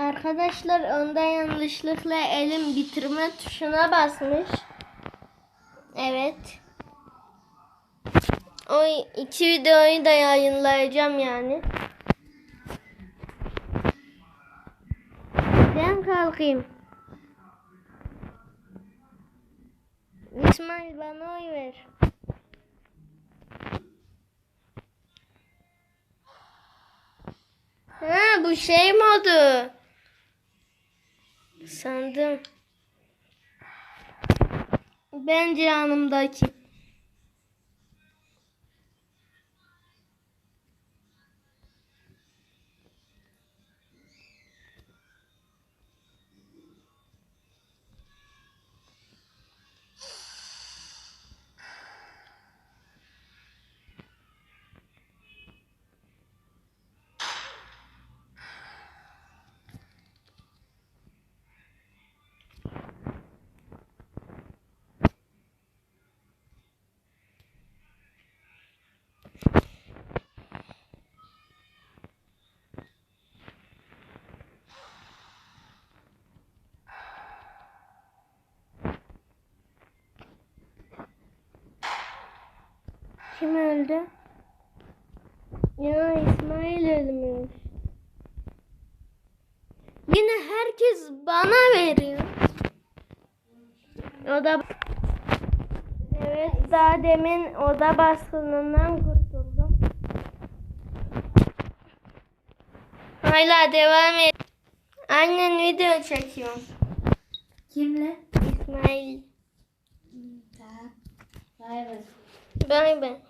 Arkadaşlar onda yanlışlıkla elim bitirme tuşuna basmış. Evet. O iki videoyu da yayınlayacağım yani. Ben kalkayım. İsmail bana oy ver. Ha bu şey modu. Sandım. Bence yanımdaki. Kim öldü? Ya İsmail ölmüş. Yine herkes bana veriyor. O da Evet daha demin oda baskınından kurtuldum. Hala devam et. Annen video çekiyor. Kimle? İsmail. Bay bay. Bay bay.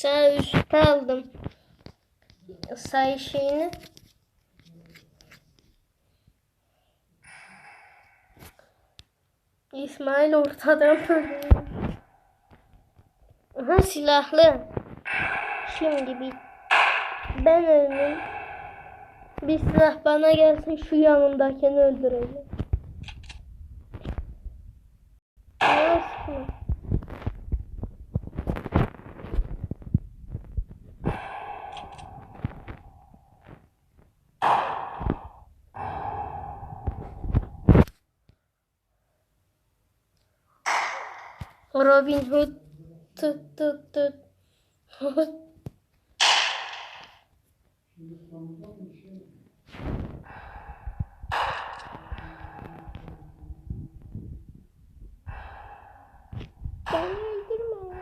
Sağ üstte aldım. Say şeyini. İsmail ortadan ölüyor. Aha silahlı. Şimdi bir ben ölmeyeyim. Bir silah bana gelsin şu yanımdakini öldürelim. Robin Hood. Hood. Beni öldürme.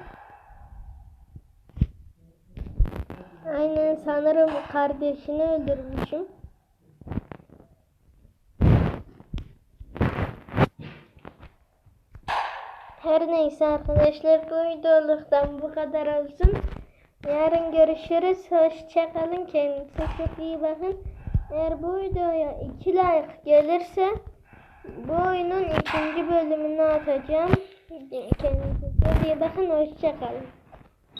Aynen sanırım kardeşini öldürmüşüm. Her neyse arkadaşlar bu videoluktan bu kadar olsun. Yarın görüşürüz. Hoşçakalın. Kendinize çok iyi bakın. Eğer bu videoya 2 like gelirse bu oyunun ikinci bölümünü atacağım. Kendinize çok iyi bakın. Hoşçakalın.